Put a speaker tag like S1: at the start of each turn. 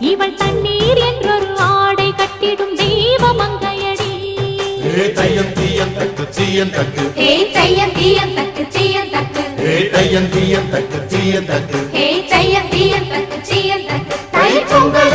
S1: இவள் தண்ணீர் என்றொரு ஆடை கட்டிடும் தெய்வ மங்கையடி
S2: ஏ தையம் தீயம் தக்கு சீயம் தக்கு.
S1: ஏ தையம் தக்கு சீயம் தக்கு.
S2: ஏ தையம் தக்கு சீயம் தக்கு.
S1: ஏ தையம் தக்கு சீயம் தக்கு. தை
S2: பொங்கல்